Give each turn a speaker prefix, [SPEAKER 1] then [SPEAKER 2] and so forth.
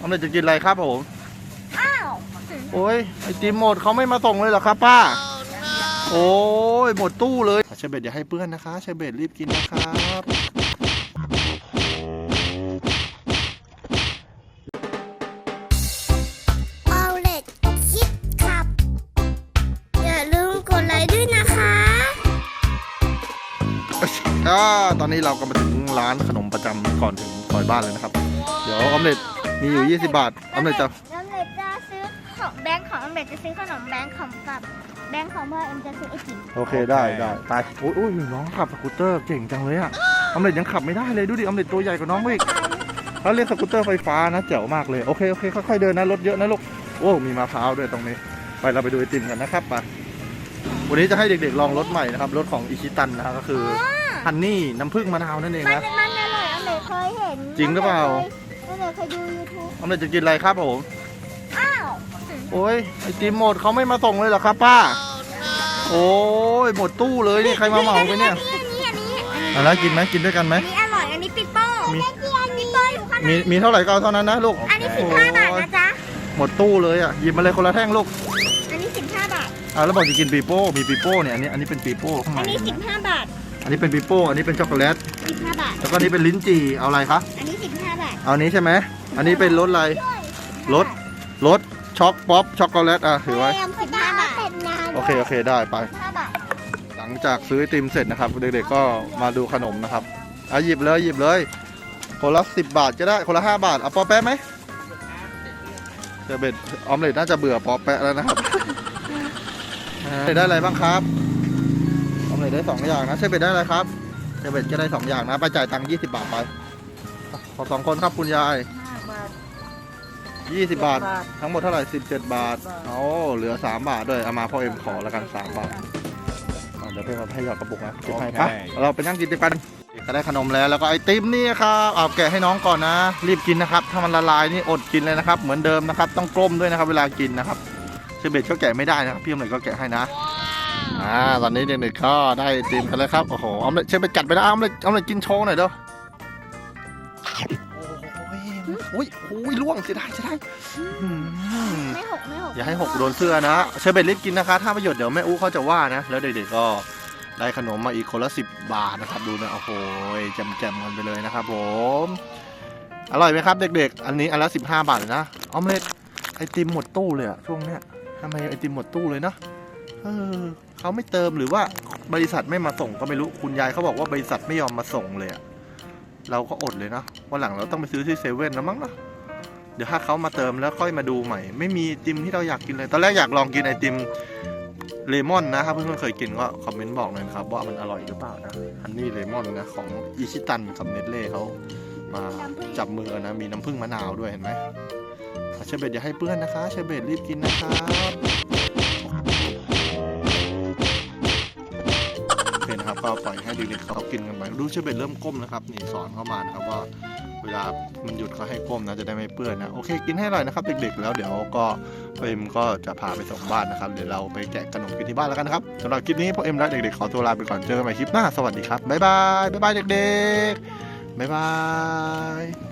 [SPEAKER 1] ออมเล็ตจะกินอะไรครับผม
[SPEAKER 2] อ้าว
[SPEAKER 1] โอ้ยไอติมหมดเขาไม่มาส่งเลยเหรอครับป้า โอ้ยหมดตู้เลยเชเบตอย่าให้เปื้อนนะคะเชเบตรีบกินนะครับ
[SPEAKER 2] เอาเล็ดคิดขับ อย่าลืมกดไลค์ด้วยนะคะ
[SPEAKER 1] อ่าตอนนี้เราก็มาถึงร้านขนมประจำก่อนถึงซอยบ้านเลยนะครับ เดี๋ยวออมเล็ต มีอยู่ 20 บาทออมเล็ตจะ
[SPEAKER 2] น้ำเล็ดจะซื้อของแบงค์ของน้ำเล็ดจะซื้อขนมแบงค์ของกับแบงค์ของพ่อเอ็มจะซื้อไอติม
[SPEAKER 1] โอเคได้ได้ตายโอ้ยโอ้ยน้องขับสกูตเตอร์เก่งจังเลยอะออมเล็ตยังขับไม่ได้เลยดูดิออมเล็ตตัวใหญ่กว่าน้องอีกเขาเรียกสกูตเตอร์ไฟฟ้านะแจ๋วมากเลยโอเคโอเคค่อยๆเดินนะรถเยอะนะลูกโอ้มีมะพร้าวด้วยตรงนี้ ไปเราไปดูไอติมกันนะครับไปวันนี้จะให้เด็กๆลองรถใหม่นะครับรถของอิชิตันนะครับก็คือฮันนี่น้ำผึ้งมะนาวนั่นเอง
[SPEAKER 2] มัน
[SPEAKER 1] นะ
[SPEAKER 2] มันอร่อยน้ำเล็ดเคยเห็น
[SPEAKER 1] จริงหรือเปล่า
[SPEAKER 2] น้ำเล็ดเคยดูยูทูบ
[SPEAKER 1] ออมเล็ตจะกินอะไรครับผม
[SPEAKER 2] อ้าว
[SPEAKER 1] โอ้ยไอติมหมดเขาไม่มาส่งเลยเหรอครับป้า โอ้ยหมดตู้เลยนี่ใครมาเหมาไปเนี่ย
[SPEAKER 2] อันนี้อันนี้อันนี้
[SPEAKER 1] เอาแล้วกินไหมกินด้วยกันไหม
[SPEAKER 2] อันนี้อร่อยอันนี้ปิดโป้
[SPEAKER 1] มี
[SPEAKER 2] ปิดโป้อยู่ข้างใน
[SPEAKER 1] มีมีเท่าไหร่ก็เอาเท่านั้นนะลูก
[SPEAKER 2] อันนี้สิบห้าบาทนะจ๊ะ
[SPEAKER 1] หมดตู้เลยอะหยิบมาเลยคนละแท่งลูก
[SPEAKER 2] อันนี้สิบห้าบาท
[SPEAKER 1] อ่าแล้วบอกจะกินปีโป้มีปีโป้เนี่ยอันนี้อันนี้เป็นปีโป้ข้างใน
[SPEAKER 2] อันนี้
[SPEAKER 1] เห็
[SPEAKER 2] สิ
[SPEAKER 1] น
[SPEAKER 2] บ
[SPEAKER 1] ไหม
[SPEAKER 2] ห้าบาท
[SPEAKER 1] อันนี้เป็นปีโป้อันนี้เป็นช็อกโกแลต
[SPEAKER 2] สิบห้าบาท
[SPEAKER 1] แล้วก็อันนี้เป็นลิ้นจี่เอาอะไรคะ
[SPEAKER 2] อันนี้สิบห้าบาท
[SPEAKER 1] เอาอันนี้ใช่ไหมอันนี้เป็นรสอะไรรสรสช็อกป๊อปช็อกโกแลตอะถือไว้
[SPEAKER 2] สิบห้าบาท
[SPEAKER 1] โอเคโอเคได้ไป
[SPEAKER 2] สิบห้าบาท
[SPEAKER 1] หลังจากซื้อไอติมเสร็จนะครับเด็กๆก็มาดูขนมนะครับเอาหยิบเลยหยิบเลยคนละสิบบาทก็ได้คนละห้าบาทเอาปอแปะไหมเชอร์เบตออมเล็ตน่าจะเบื่อปอแปะแล้วนะครับอ่าได้อะไรบ้างครับ ออมเล็ตได้สองอย่างนะเชอร์เบตได้อะไรครับเชอร์เบตก็ได้สองอย่างนะ ไปจ่ายตังค์ยี่สิบบาทไป ขอสองคนครับคุณยายยี่สิบบาททั้งหมดเท่าไหร่สิบเจ็ดบาทเอาเหลือสามบาทด้วยเอามาพ่อเอ็มขอแล้วกันสามบาท อะเดี๋ยวเพื่อนมาให้หยอดกระปุกนะเก็บให้
[SPEAKER 3] โอเค
[SPEAKER 1] ปะเราไปนั่งกินกันก็ได้ขนมแล้วแล้วก็ไอติมนี่ครับเอาแกะให้น้องก่อนนะ รีบกินนะครับ ถ้ามันละลายนี่อดกินเลยนะครับ เหมือนเดิมนะครับ ต้องกลมด้วยนะครับ เวลากินนะครับเชอร์เบตก็แกะไม่ได้นะครับพี่อมเลยก็แกะให้นะ อ่าตอนนี้เด็กๆก็ได้ไอติมกันแล้วครับโอ้โหออมเลยเชอร์เบตกัดไปนะออมเลยออมเลยกินโชว์หน่อยเด้อโอ้ยโอ้ยโอ้ยล่วงเสียดายเสียดายอื้อหือ
[SPEAKER 2] ไม่หกไม่หก
[SPEAKER 1] อย่าให้หกโดนเสื้อนะเชอร์เบตรีบกินนะคะ ถ้าประโยชน์เดี๋ยวแม่อู้เขาจะว่านะ แล้วเด็กๆก็ได้ขนมมาอีกคนละสิบบาทนะครับดูนะโอ้โหแจมๆกันไปเลยนะครับผมอร่อยไหมครับเด็ก ๆ อันนี้อันละสิบห้าบาทเลยนะออมเล็ตไอติมหมดตู้เลยอะช่วงเนี้ยทำไมไอติมหมดตู้เลยนะเออ เขาไม่เติมหรือว่าบริษัทไม่มาส่งก็ไม่รู้คุณยายเขาบอกว่าบริษัทไม่ยอมมาส่งเลยอะเราก็อดเลยนะวันหลังเราต้องไปซื้อที่เซเว่นแล้วมั้งนะเดี๋ยวถ้าเขามาเติมแล้วค่อยมาดูใหม่ ไม่มีติมที่เราอยากกินเลย ตอนแรกอยากลองกินไอติมเลมอนนะครับเพื่อนๆเคยกินก็คอมเมนต์บอกหน่อยครับ ว่ามันอร่อยหรือเปล่านะฮันนี่เลมอนนะของอิชิตันกับเนตเล่เขามาจับมือนะ มีน้ำผึ้งมะนาวด้วยเห็นไหมเชเบตอย่าให้เปื้อนนะคะเชเบตรีบกินนะครับ ก็ปล่อยให้เด็กๆเขากินกันไปดูเชื่อเบตเริ่มก้มนะครับนี่สอนเข้ามานะครับว่าเวลามันหยุดก็ให้ก้มนะจะได้ไม่เปื้อนนะโอเคกินให้อร่อยนะครับเด็กๆแล้วเดี๋ยวก็พ่อเอ็มก็จะพาไปส่งบ้านนะครับเดี๋ยวเราไปแกะขนมกินที่บ้านแล้วกันนะครับสำหรับคลิปนี้พ่อเอ็มและเด็กๆขอตัวลาไปก่อนเจอกันใหม่คลิปหน้าสวัสดีครับบ๊ายบายบ๊ายบายเด็กๆบ๊ายบาย